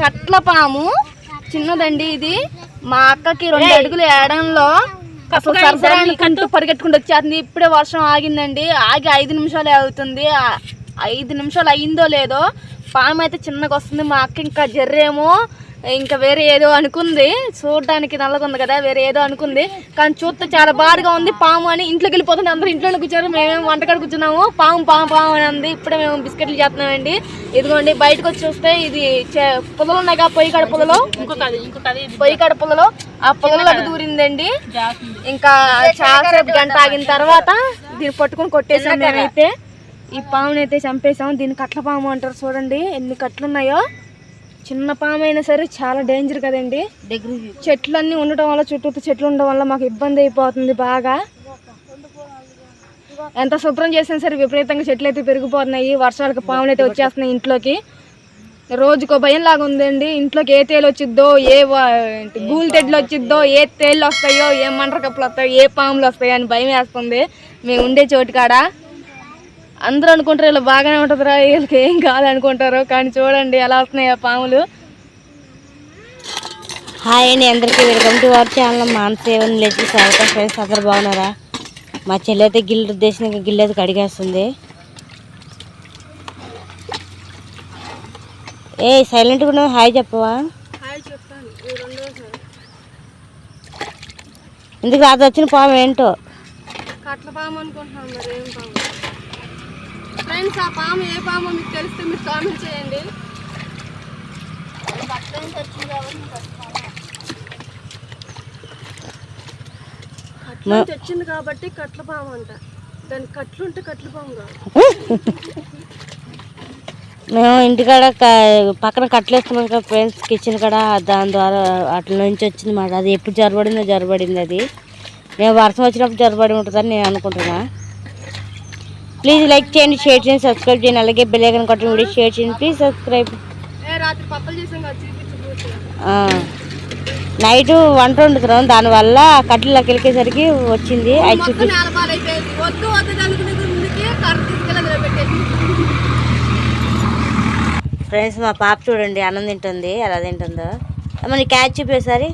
కట్ల పాము. చిన్నదండి ఇది. మా అక్కకి రెండు అడుగులు ఏడంలో అసలు కంటూ పరిగెట్టుకుంటూ వచ్చేస్తుంది. ఇప్పుడే వర్షం ఆగిందండి. ఆగి ఐదు నిమిషాలే అవుతుంది. ఐదు నిమిషాలు అయిందో లేదో పాము అయితే చిన్నగా వస్తుంది. మా అక్క ఇంకా జర్రేమో. ఇంకా వేరే ఏదో అనుకుంది. చూడడానికి నల్లగా ఉంది కదా వేరే ఏదో అనుకుంది. కానీ చూస్తే చాలా బాధగా ఉంది. పాము అని ఇంట్లోకి వెళ్ళిపోతుంది. అందరూ ఇంట్లోనే కూర్చోరు. మేమేమో వంటకాడ కూర్చున్నాము. పాము పాము పాము అని అంది. ఇప్పుడే మేము బిస్కెట్లు చేస్తున్నామండి. ఇదిగోండి బయటకు వచ్చి చూస్తే ఇది పుల్లలు ఉన్నాయి కదా పొయ్యి కాడ పుల్లలో. పొయ్యి కాడ పుల్లలో. ఆ పుల్లలకు దూరిందండి. ఇంకా చాలాసేపు గంట ఆగిన తర్వాత దీన్ని పట్టుకొని కొట్టేసాం మేమైతే. ఈ పాముని అయితే చంపేసాం. దీన్ని కట్ల పాము అంటారు చూడండి. ఎన్ని కట్లు ఉన్నాయో చిన్న పాము అయినా సరే చాలా డేంజర్ కదండి. చెట్లన్నీ ఉండటం వల్ల చుట్టూ చెట్లు ఉండడం వల్ల మాకు ఇబ్బంది అయిపోతుంది బాగా. ఎంత శుభ్రం చేసినా సరే విపరీతంగా చెట్లు అయితే పెరిగిపోతున్నాయి వర్షాలకు పాములు అయితే వచ్చేస్తున్నాయి ఇంట్లోకి. రోజుకో భయం లాగా ఉందండి. ఇంట్లోకి ఏ తేలు వచ్చిద్దో ఏ గూలు తెడ్లు వచ్చిద్దో ఏ తేళ్ళు వస్తాయో ఏ మంటర కప్పులు వస్తాయో ఏ పాములు వస్తాయో అని భయం వేస్తుంది. మేము ఉండే చోటు కాడ. అందరూ అనుకుంటారు ఇలా బాగానే ఉంటుందిరా వీళ్ళకి ఏం కాదనుకుంటారు కానీ చూడండి ఎలా వస్తున్నాయి ఆ పాములు. హాయ్ అండి అందరికీ వెల్కమ్ టు అవర్ ఛానల్ మానసేవన్ లేచి స్వాగతం. ఫ్రెండ్స్ అందరు బాగున్నారా? మా చెల్లి అయితే గిల్లు ఉద్దేశం గిల్లు అయితే కడిగేస్తుంది. ఏ సైలెంట్గా ఉన్నావు? హాయ్ చెప్పవా? ఎందుకు అది వచ్చిన పాము ఏంటో? కట్ల పాము అనుకుంటున్నాం మరి ఏం పాము? ఫ్రెండ్స్ ఆ పాము ఏ పాము మీకు తెలిస్తే మీరు కామెంట్ చేయండి. కట్ల వచ్చింది కాబట్టి కట్ల పాము అంట. దాని కట్లు ఉంటే కట్ల పాము కాదు. మేము ఇంటికాడ పక్కన కట్టలేస్తున్నాం కదా ఫ్రెండ్స్ కిచెన్ కాడ దాని ద్వారా అట్ల నుంచి వచ్చింది మాట. అది ఎప్పుడు జరబడిందో జరబడింది అది. మేము వర్షం వచ్చినప్పుడు జరబడి ఉంటుందని నేను అనుకుంటున్నా. ప్లీజ్ లైక్ చేయండి షేర్ చేయండి సబ్స్క్రైబ్ చేయండి అలాగే బెల్ ఐకన్ కొట్టండి వీడియో షేర్ చేయండి. Please subscribe. నైట్ వంట వండుతున్నాం దానివల్ల కట్టెలు కెలికేసరికి వచ్చింది. అది చూపి ఫ్రెండ్స్ మా పాప చూడండి అన్నం తింటుంది. ఎలా తింటుందో. అమ్మ నీ క్యాచ్ చూపేసారి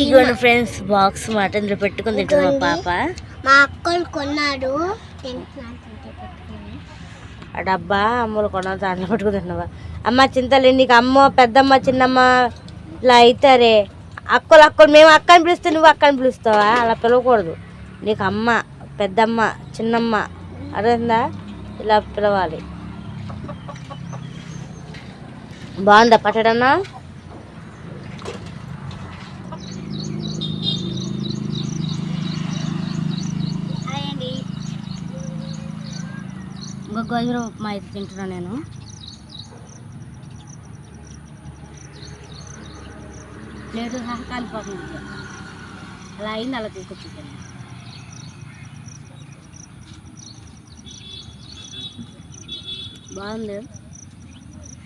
ఇగోండి ఫ్రెండ్స్ బాక్స్ మాట ఇందులో పెట్టుకుని తింటుంది మా పాప. మా అక్కలు కొన్నాడు. ఆ డబ్బా అమ్మలు కొన్న దాంట్లో పెట్టుకుని తింటున్నావా? అమ్మ చింతలే నీకు అమ్మ పెద్దమ్మ చిన్నమ్మ ఇలా అవుతారే అక్కలు అక్కలు మేము అక్క అని పిలిస్తే నువ్వు అక్క అని పిలుస్తావా? అలా పిలవకూడదు. నీకు అమ్మ పెద్దమ్మ చిన్నమ్మ అర్థందా ఇలా పిలవాలి. బాగుందా పట్టడన్నా ఇంకో గోధుమ ఉప్మా అయితే తింటున్నాను నేను. లేదు సహా కాలిపోతుంది. అలా అయింది అలా తీసుకొచ్చింది బాగుంది.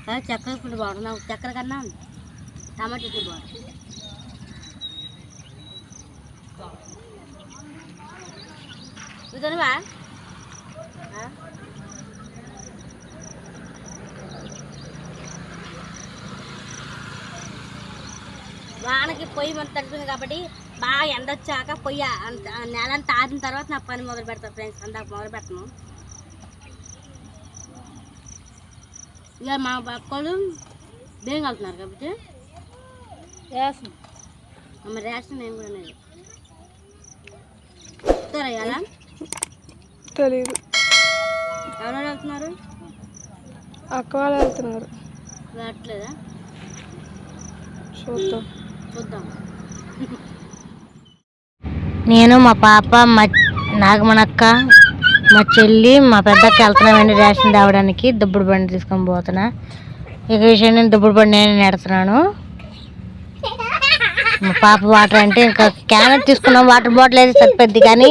కానీ చక్కెర ఇప్పుడు బాగుంది. నాకు చక్కెర కన్నా టమాటా ఇప్పుడు బాగుంది. నువ్వు వానకి పొయ్యి మన తడుతుంది కాబట్టి బాగా ఎండ వచ్చాక పొయ్యి అంత నెల అంతా ఆరిన తర్వాత నా పని మొదలు పెడతా ఫ్రెండ్స్. అందాక మొదలు పెట్టను ఇక మా పక్కలు బియ్యం కలుతున్నారు కాబట్టి రేషన్. మరి రేషన్ నేను కూడా లేదు ఇస్తారా తెలియదు ఎవరెవరు వెళ్తున్నారు? అక్క వాళ్ళు వెళ్తున్నారు. వెళ్ళట్లేదా చూద్దాం. చూద్దాం నేను మా పాప మా నాగమణక్క మా చెల్లి మా పెద్దక్క వెళ్తున్నామండి రేషన్ తేవడానికి. దుబ్బుడు బండి తీసుకొని పోతున్నా. ఇక విషయం నేను దుబ్బుడు బండి నేను నెడుతున్నాను. మా పాప వాటర్ అంటే ఇంకా క్యాన్ అయితే తీసుకున్నాం. వాటర్ బాటిల్ అయితే సరిపోద్ది కానీ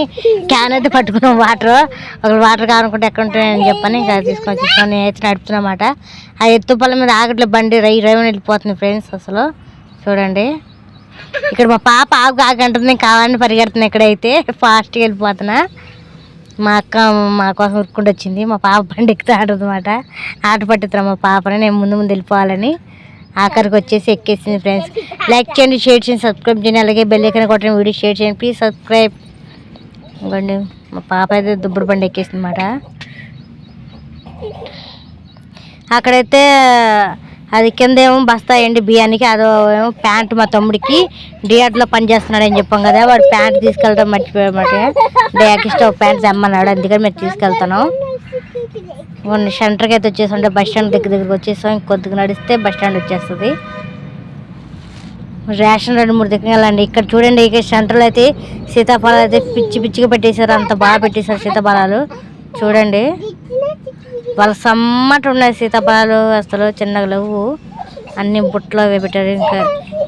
క్యాన్ అయితే పట్టుకున్నాం వాటర్. ఒకరు వాటర్ కావాలనుకుంటే ఎక్కడ ఉంటాయని చెప్పని ఇంకా తీసుకొని తీసుకొని నేను అయితే నడుపుతున్నమాట. ఆ ఎత్తుపల్ల మీద ఆగట్లే బండి రై రైవని వెళ్ళిపోతుంది ఫ్రెండ్స్ అసలు. చూడండి. ఇక్కడ మా పాప ఆగు ఆగంటుంది నేను కావాలని పరిగెడుతున్నా ఇక్కడైతే. ఫాస్ట్గా వెళ్ళిపోతున్నా. మా అక్క మా కోసం ఉరుక్కుంటూ వచ్చింది. మా పాప బండి ఎక్కుతా అనమాట ఆట పట్టుతున్నా మా పాపని నేను ముందు ముందు వెళ్ళిపోవాలని. ఆఖరికి వచ్చేసి ఎక్కేసింది ఫ్రెండ్స్ లైక్ చేయండి షేర్ చేయండి సబ్స్క్రైబ్ చేయండి. అలాగే బెల్ ఎక్కడ కొట్టండి వీడియో షేర్ చేయండి. ప్లీజ్ సబ్స్క్రైబ్ ఇంకోండి మా పాప అయితే దుబ్బుడు బండి ఎక్కేసింది అన్నమాట అక్కడైతే అది కింద ఏమో బస్తా ఎండి బియ్యానికి అదో ఏమో ప్యాంట్ మా తమ్ముడికి. డిఆర్లో పనిచేస్తున్నాడు అని చెప్పాం కదా వాడు ప్యాంట్ తీసుకెళ్ళడం మర్చిపోయామాట. డాకి ఇష్టం ప్యాంట్ తెమ్మన్నాడు అందుకని మేము తీసుకెళ్తాను మొన్న సెంటర్కి అయితే వచ్చేసాం బస్ స్టాండ్ దగ్గర దగ్గరకు వచ్చేసాం. ఇంకొద్దిగా నడిస్తే బస్ స్టాండ్ వచ్చేస్తుంది. రేషన్ రెండు మూడు దగ్గర వెళ్ళండి. ఇక్కడ చూడండి ఇక్కడ సెంటర్లో అయితే సీతాఫలాలు అయితే పిచ్చి పిచ్చిగా పెట్టేశారు. అంత బాగా పెట్టేశారు సీతాఫలాలు. చూడండి. వాళ్ళ సమ్మటి ఉన్నాయి సీతాఫలాలు అసలు చిన్నగా లేవు అన్ని బుట్టలో పెట్టారు. ఇంకా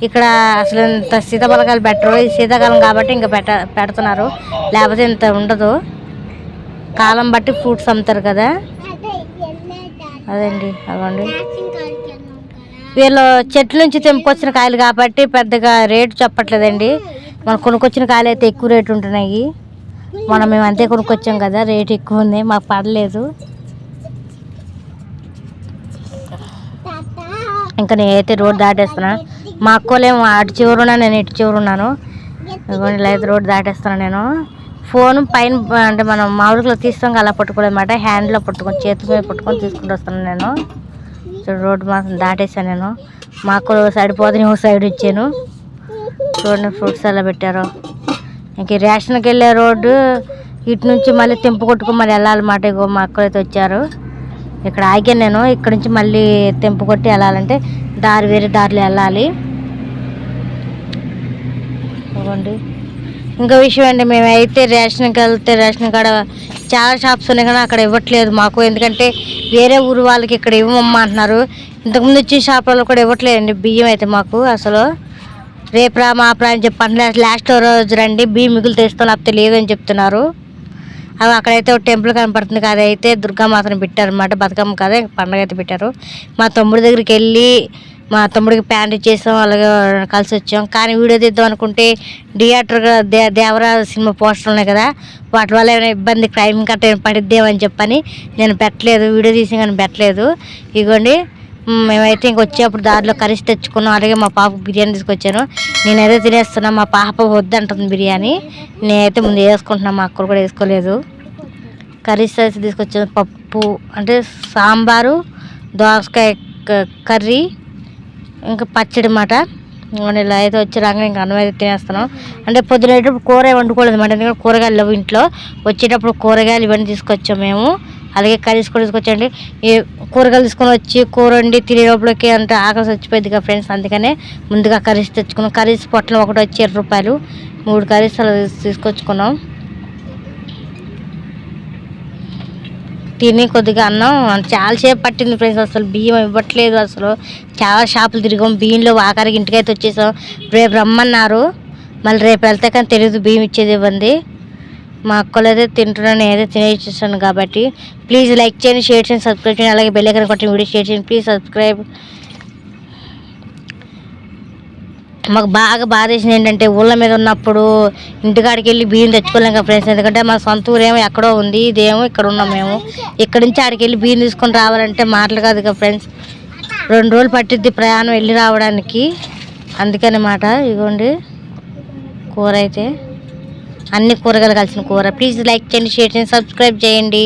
ఇక్కడ అసలు ఇంత సీతాఫలకాయలు పెట్టరు. ఈ శీతాకాలం కాబట్టి ఇంకా పెట్ట పెడుతున్నారు. లేకపోతే ఇంత ఉండదు. కాలం బట్టి ఫ్రూట్స్ అమ్ముతారు కదా. అదండి అవ్వండి. వీళ్ళు చెట్ల నుంచి తెంపుకొచ్చిన కాయలు కాబట్టి పెద్దగా రేటు చెప్పట్లేదండి. మనం కొనుక్కొచ్చిన కాయలు అయితే ఎక్కువ రేటు ఉంటున్నాయి. మనం మేము అంతే కొనుక్కొచ్చాం కదా. రేటు ఎక్కువ ఉంది. మాకు పడలేదు. ఇంకా నేనైతే రోడ్ దాటేస్తున్నా. మా అక్కలేమో అటు చివరున్నా నేను ఇటు చివరున్నాను. ఉన్నాను ఇలా అయితే రోడ్ దాటేస్తున్నా నేను. ఫోన్ పైన అంటే మనం మామూలుగా తీస్తాం అలా పట్టుకోలేమాట హ్యాండ్లో పట్టుకొని చేతి మీద పట్టుకొని తీసుకుంటూ వస్తున్నాను నేను. చూడు రోడ్డు మాత్రం దాటేసాను నేను. మా అక్క ఒక సైడ్ పోతే ఒక సైడ్ ఇచ్చాను. చూడండి ఫ్రూట్స్ ఎలా పెట్టారు. ఇంక రేషన్కి వెళ్ళే రోడ్డు ఇటు నుంచి మళ్ళీ తెంపు కొట్టుకుని మళ్ళీ వెళ్ళాలన్నమాట ఇగో మా అక్కలు అయితే వచ్చారు. ఇక్కడ ఆగాను నేను. ఇక్కడ నుంచి మళ్ళీ తెంపు కొట్టి వెళ్ళాలంటే దారి వేరే దారిలో వెళ్ళాలి. ఇదిగోండి. ఇంకో విషయం అండి మేమైతే రేషన్కి వెళ్తే రేషన్ కాడ చాలా షాప్స్ ఉన్నాయి కానీ అక్కడ ఇవ్వట్లేదు మాకు. ఎందుకంటే వేరే ఊరు వాళ్ళకి ఇక్కడ ఇవ్వమమ్మా అంటున్నారు. ఇంతకుముందు వచ్చిన షాపులలో కూడా ఇవ్వట్లేదండి బియ్యం అయితే మాకు అసలు. రేపు రా మా ప్రా అని చెప్పండి లాస్ట్ రోజు రండి బియ్యం మిగులు తెస్తాను లేకపోతే లేదని చెప్తున్నారు. అవి అక్కడైతే ఒక టెంపుల్ కనపడుతుంది కదా అయితే దుర్గామాతను పెట్టారు అనమాట బతుకమ్మ కదా పండగ అయితే పెట్టారు. మా తమ్ముడి దగ్గరికి వెళ్ళి మా తమ్ముడికి ప్యాంట్ ఇచ్చేసాం అలాగే కలిసి వచ్చాం. కానీ వీడియో తీద్దాం అనుకుంటే థియేటర్ దే దేవరా సినిమా పోస్టర్ ఉన్నాయి కదా వాటి వల్ల ఏమైనా ఇబ్బంది క్రైమ్ కట్ట ఏమైనా పడిద్దేమని చెప్పని నేను పెట్టలేదు వీడియో తీసి కానీ పెట్టలేదు. ఇగోండి మేమైతే ఇంక వచ్చేప్పుడు దారిలో కర్రీస్ తెచ్చుకున్నాం. అలాగే మా పాప బిర్యానీ తీసుకొచ్చాను నేనైతే తినేస్తున్నా మా పాప వద్దంటుంది బిర్యానీ. నేనైతే ముందు వేసుకుంటున్నా మా అక్కలు కూడా వేసుకోలేదు. కర్రీస్ అయితే తీసుకొచ్చాను పప్పు అంటే సాంబారు దోసకాయ కర్రీ ఇంకా పచ్చడి మాట ఇలా అయితే వచ్చేలాగా ఇంకా అన్నం అయితే తినేస్తున్నాం. అంటే పొద్దున కూర వండుకోలేదు అనమాట ఎందుకంటే కూరగాయలు లేవు ఇంట్లో. వచ్చేటప్పుడు కూరగాయలు ఇవన్నీ తీసుకొచ్చాం మేము. అలాగే కర్రీస్ కూడా తీసుకొచ్చండి. ఈ కూరగాయలు తీసుకొని వచ్చి కూర వండి తినేటప్పటికి అంత ఆకలి చచ్చిపోయింది కదా ఫ్రెండ్స్. అందుకనే ముందుగా కర్రీస్ తెచ్చుకున్నాం. కర్రీస్ పొట్లం ఒకటి వచ్చి ఇరవై రూపాయలు. మూడు కర్రీస్ అలా తీసుకొచ్చుకున్నాం. తిని కొద్దిగా అన్నం. చాలాసేపు పట్టింది ఫ్రెండ్స్ అసలు. బియ్యం ఇవ్వట్లేదు అసలు. చాలా షాపులు తిరిగాం. బియ్యంలో ఆఖరికి ఇంటికైతే వచ్చేసాం. రేపు రమ్మన్నారు. మళ్ళీ రేపు వెళ్తే కానీ తెలియదు బియ్యం ఇచ్చేది ఇవ్వండి మా అక్కలు అయితే తింటున్నాను అయితే తినేసేసాను కాబట్టి. ప్లీజ్ లైక్ చేయండి షేర్ చేయండి సబ్స్క్రైబ్ చేయండి అలాగే బెల్ ఐకాన్ వీడియో షేర్ చేయండి. ప్లీజ్ సబ్స్క్రైబ్ మాకు బాగా బాధ వేసింది ఏంటంటే ఊళ్ళ మీద ఉన్నప్పుడు ఇంటికాడికి వెళ్ళి బియ్యం తెచ్చుకోలేం కదా ఫ్రెండ్స్ ఎందుకంటే మా సొంత ఊరేమో ఎక్కడో ఉంది ఇదేమో ఇక్కడ ఉన్నాం మేము. ఇక్కడి నుంచి ఆడికి వెళ్ళి బియ్యం తీసుకొని రావాలంటే మాటలు కాదు కదా ఫ్రెండ్స్ రెండు రోజులు పట్టిద్ది ప్రయాణం వెళ్ళి రావడానికి. అందుకనమాట ఇగోండి. కూర అయితే. అన్ని కూరగాయలు కలిసిన కూర. ప్లీజ్ లైక్ చేయండి షేర్ చేయండి సబ్స్క్రైబ్ చేయండి.